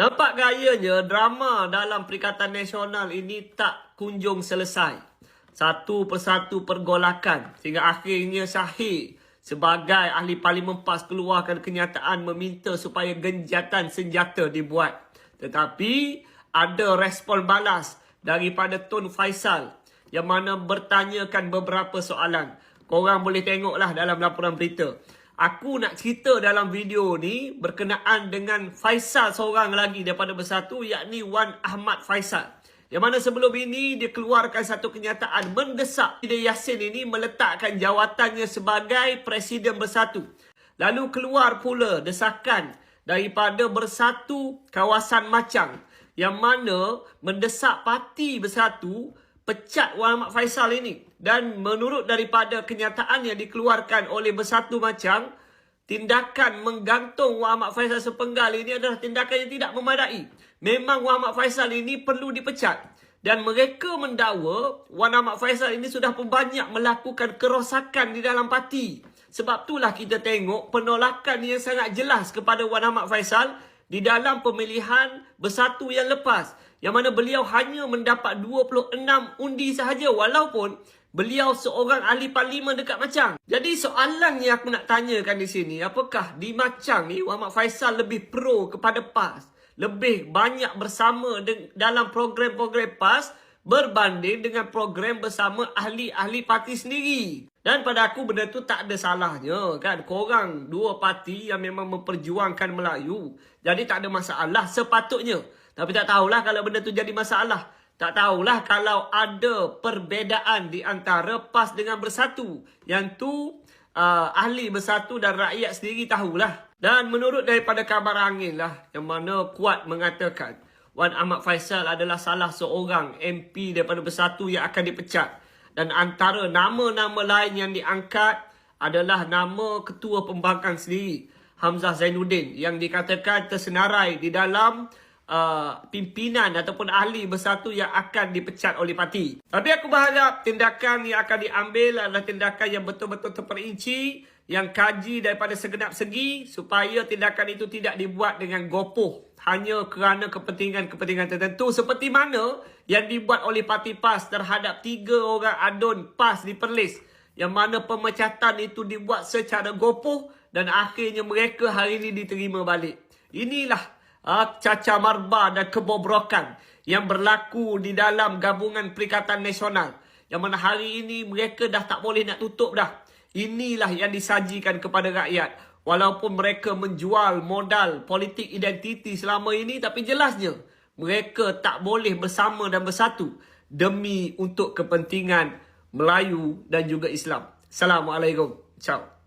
Nampak gayanya drama dalam Perikatan Nasional ini tak kunjung selesai. Satu persatu pergolakan sehingga akhirnya Syahid sebagai ahli Parlimen PAS keluarkan kenyataan meminta supaya genjatan senjata dibuat. Tetapi ada respon balas daripada Tun Faisal yang mana bertanyakan beberapa soalan. Korang boleh tengoklah dalam laporan berita. Aku nak cerita dalam video ni berkenaan dengan Faisal seorang lagi daripada bersatu yakni Wan Ahmad Faisal. Yang mana sebelum ini dia keluarkan satu kenyataan mendesak Ida Yassin ini meletakkan jawatannya sebagai Presiden Bersatu. Lalu keluar pula desakan daripada Bersatu Kawasan Macang yang mana mendesak parti Bersatu pecat Wan Ahmad Faisal ini. Dan menurut daripada kenyataan yang dikeluarkan oleh Bersatu Macang, tindakan menggantung Wan Ahmad Faisal sepenggal ini adalah tindakan yang tidak memadai. Memang Wan Ahmad Faisal ini perlu dipecat. Dan mereka mendakwa Wan Ahmad Faisal ini sudah banyak melakukan kerosakan di dalam parti. Sebab itulah kita tengok penolakan yang sangat jelas kepada Wan Ahmad Faisal di dalam pemilihan bersatu yang lepas. Yang mana beliau hanya mendapat 26 undi sahaja walaupun beliau seorang ahli parlimen dekat Macang. Jadi soalan yang aku nak tanyakan di sini, apakah di Macang ni Muhammad Faisal lebih pro kepada PAS? Lebih banyak bersama dalam program-program PAS berbanding dengan program bersama ahli-ahli parti sendiri. Dan pada aku benda tu tak ada salahnya kan. Korang dua parti yang memang memperjuangkan Melayu. Jadi tak ada masalah sepatutnya. Tapi tak tahulah kalau benda tu jadi masalah. Tak tahulah kalau ada perbezaan di antara PAS dengan Bersatu. Yang tu uh, ahli Bersatu dan rakyat sendiri tahulah. Dan menurut daripada kabar angin lah yang mana kuat mengatakan Wan Ahmad Faisal adalah salah seorang MP daripada Bersatu yang akan dipecat. Dan antara nama-nama lain yang diangkat adalah nama Ketua Pembangkang sendiri Hamzah Zainuddin yang dikatakan tersenarai di dalam uh, pimpinan ataupun ahli bersatu yang akan dipecat oleh parti. Tapi aku berharap tindakan yang akan diambil adalah tindakan yang betul-betul terperinci, yang kaji daripada segenap segi supaya tindakan itu tidak dibuat dengan gopoh hanya kerana kepentingan-kepentingan tertentu seperti mana yang dibuat oleh parti PAS terhadap tiga orang adun PAS di Perlis yang mana pemecatan itu dibuat secara gopoh dan akhirnya mereka hari ini diterima balik. Inilah uh, caca marba dan kebobrokan yang berlaku di dalam gabungan Perikatan Nasional. Yang mana hari ini mereka dah tak boleh nak tutup dah. Inilah yang disajikan kepada rakyat. Walaupun mereka menjual modal politik identiti selama ini. Tapi jelasnya mereka tak boleh bersama dan bersatu. Demi untuk kepentingan Melayu dan juga Islam. Assalamualaikum. Ciao.